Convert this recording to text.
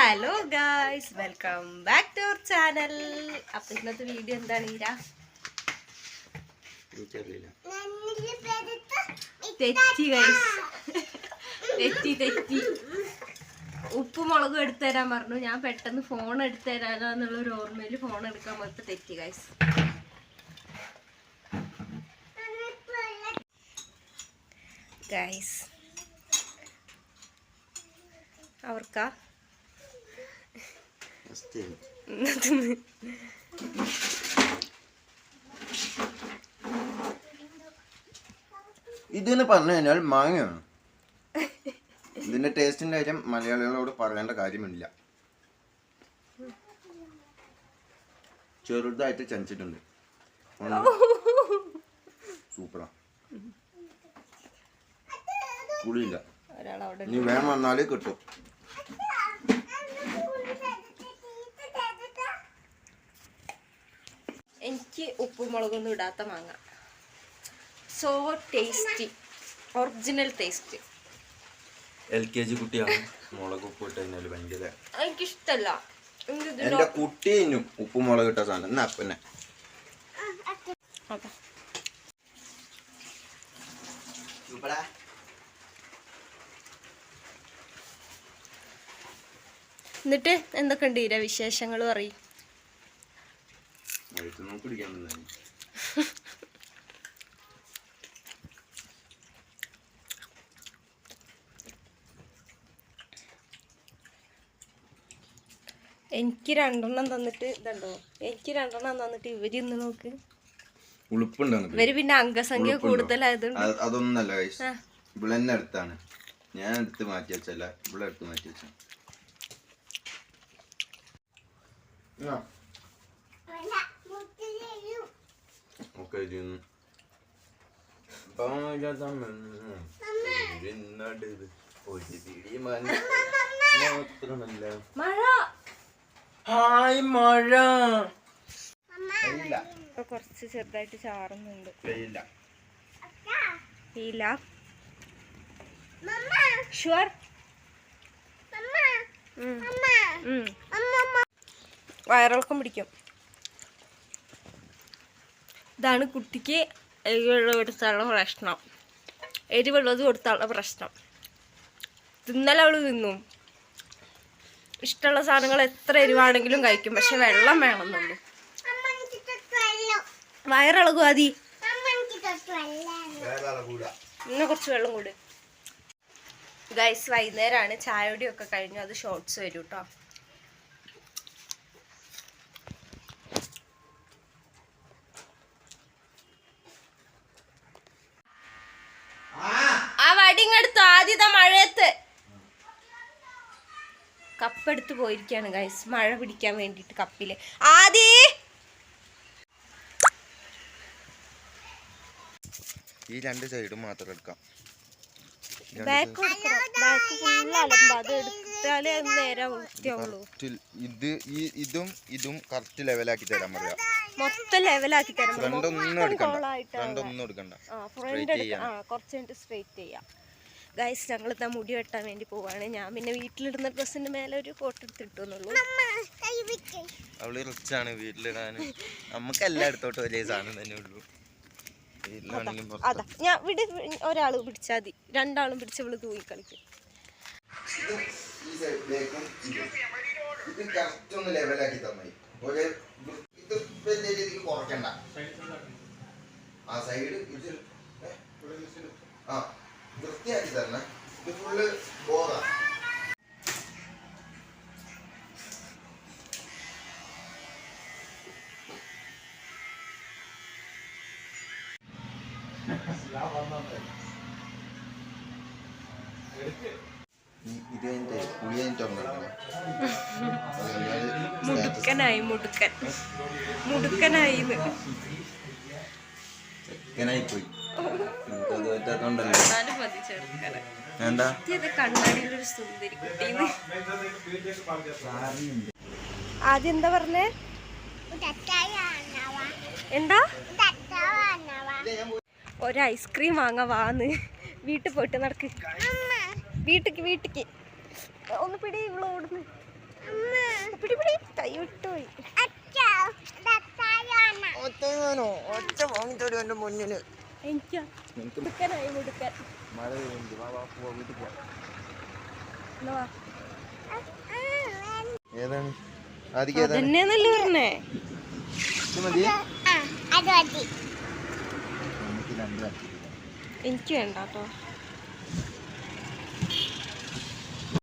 Hello guys welcome back to our channel അപ്പൊ ഇന്നത്തെ video എന്താണ് ഈര തെറ്റി ഗൈസ് തെറ്റി തെറ്റി. ഉപ്പ് മുളകും എടുത്തു തരാൻ പറഞ്ഞു. ഞാൻ പെട്ടെന്ന് ഫോൺ എടുത്തു തരാനുള്ള ഒരു ഓർമ്മയിൽ ഫോൺ എടുക്കാൻ പോയപ്പോ തെറ്റി ഗൈസ് ഗൈസ് അവർക്കാ ഇതെന്ന് പറഞ്ഞു കഴിഞ്ഞാൽ മാങ്ങയാണ്. ഇതിന്റെ ടേസ്റ്റിന്റെ കാര്യം മലയാളികളോട് പറയേണ്ട കാര്യമില്ല. ചെറുതായിട്ട് ചനിച്ചിട്ടുണ്ട് സൂപ്പറാ. പുളിയില്ല. നീ വേണം വന്നാലേ കിട്ടും. എനിക്ക് ഉപ്പും മുളകൊന്നും ഇടാത്ത മാങ്ങ. So tasty original taste L K G കുട്ടിയാണ്. മുളക് ഉപ്പ് ഇട്ട് കഴിഞ്ഞാൽ ഭയങ്കര എനിക്കിഷ്ടല്ല. എന്റെ കുട്ടി ഉപ്പ് മുളക് ഇട്ട സാധനം. എന്നാ അതാ. എന്നിട്ട് എന്തൊക്കെ ഉണ്ട് വിശേഷങ്ങൾ പറയും. എനിക്ക് രണ്ടെണ്ണം തന്നിട്ട് ഇതുണ്ടോ? എനിക്ക് രണ്ടെണ്ണം തന്നിട്ട് ഇവർ ഇന്ന് നോക്ക്. ഇവർ പിന്നെ അംഗസംഖ്യ കൂടുതലായതുകൊണ്ട്. അത് അതൊന്നല്ല. ഇവിടെ തന്നെ അടുത്താണ്. ഞാൻ എടുത്ത് മാറ്റി വെച്ചല്ല ഇവിടെ എടുത്ത് മാറ്റി വെച്ച ഒരു പിടി മാത്രമല്ല. മഴ. ഹായ് മഴ. ഇപ്പൊ കുറച്ച് ചെറുതായിട്ട് ചാറുന്നുണ്ട്. പെയ്യില്ല ഇല്ല. ഷുവർ വയറിളക്കം പിടിക്കും. ഇതാണ് കുട്ടിക്ക് എരിവെള്ളം കൊടുത്താലുള്ള പ്രശ്നം. എരിവുള്ളത് കൊടുത്താലുള്ള പ്രശ്നം. തിന്നലവൾ തിന്നും. ഇഷ്ടമുള്ള സാധനങ്ങൾ എത്ര എരിവാണെങ്കിലും കഴിക്കും. പക്ഷെ വെള്ളം വേണമെന്നുള്ളൂ. വയറിളകും അതി ഇന്ന് കുറച്ച് വെള്ളം കൂടി. ഗൈസ് വൈകുന്നേരമാണ് ഒക്കെ കഴിഞ്ഞു. അത് ഷോർട്സ് വരും കേട്ടോ കപ്പെടുത്ത് പോയിരിക്കുകയാണ് ഗൈസ് മഴ പിടിക്കാൻ വേണ്ടിയിട്ട് കപ്പിൽ. ആദി! ഈ രണ്ട് സൈഡും മാത്രം എടുക്കാം. ബാക്ക് ബാക്ക് ഫുള്ള് അലമ്പ. അത് എടുത്താലേ നേരെ വൃത്തിയാവുള്ളൂ. ഇത് ഈ ഇതും ഇതും കറക്റ്റ് ലെവലാക്കി തരാൻ പറയാ. മൊത്തം ലെവലാക്കി തരണം ഫ്രണ്ട് ഒന്നും എടുക്കണ്ട. ഫ്രണ്ട് ഒന്നും എടുക്കണ്ട. ആ ഫ്രണ്ട് ആ കുറച്ച് കഴിഞ്ഞിട്ട് സ്ട്രെയിറ്റ് ചെയ്യാം. ഗൈസ് ഞങ്ങൾ ഇതാ മുടി വെട്ടാൻ വേണ്ടി പോവാണ്. ഞാൻ പിന്നെ വീട്ടിലിടുന്ന ഡ്രസ്സിന്റെ മേലെ ഒരു കോട്ട് എടുത്തിട്ടുന്നുള്ളൂ അവൾ റിച്ചാണ് വീട്ടിലിടാൻ നമുക്ക് എല്ലായിടത്തോട്ടും വലിയ സാധനം തന്നെ ഉള്ളൂ. അതാ ഞാൻ വിട് ഒരാൾ പിടിച്ചാൽ മതി. രണ്ടാളും പിടിച്ച് ഇവൾ തൂങ്ങി കളിക്കും. ഇതും ഈ സൈഡിലേക്കും ഇത് കറക്റ്റ് ഒന്ന് ലെവലാക്കി തന്നായി ഒരു ഇത് വലിയ രീതിക്ക് കുറയ്ക്കണ്ട. ആ സൈഡ് ഇത് ആ. വൃത്തിയാക്കി തരണം. ഇത് ഫുള്ള് ബോറാണ് മുടുക്കനായി മുടുക്കൻ. മുടുക്കനായി ചെക്കനായി പോയി നമുക്കത് പറ്റാത്തോണ്ടല്ലേ എന്നാലും മതി ചെറുക്കനെ. എന്താ? ഇത് കണ്ണാടിയിലൊരു സുന്ദരി ആദ്യം എന്താ പറഞ്ഞേ? എന്താ? ഒരു ഐസ്ക്രീം വാങ്ങാ വാന്ന്. വീട്ടിൽ പോയിട്ട് നടക്ക്. വീട്ടിക്ക് വീട്ടിക്ക്. ഒന്ന് പിടി ഇവളോടുന്ന് പിടി പിടി. കൈ വിട്ടുപോയി ഒറ്റ വാങ്ങിത്തരും എന്റെ മുന്നിൽ എനിക്കാ നിനക്ക് മുടുക്കനായി മുടുക്കൻ മഴ പെയ്യുന്നുണ്ട്. വാ വാ പോവാ വീട്ടിൽ പോവാം വാ. ഏതാണ്? ആദ്യം ഏതാണ്? അതന്നെയാന്നല്ലേ പറഞ്ഞേ. മതി. എനിക്ക് വേണ്ട കേട്ടോ.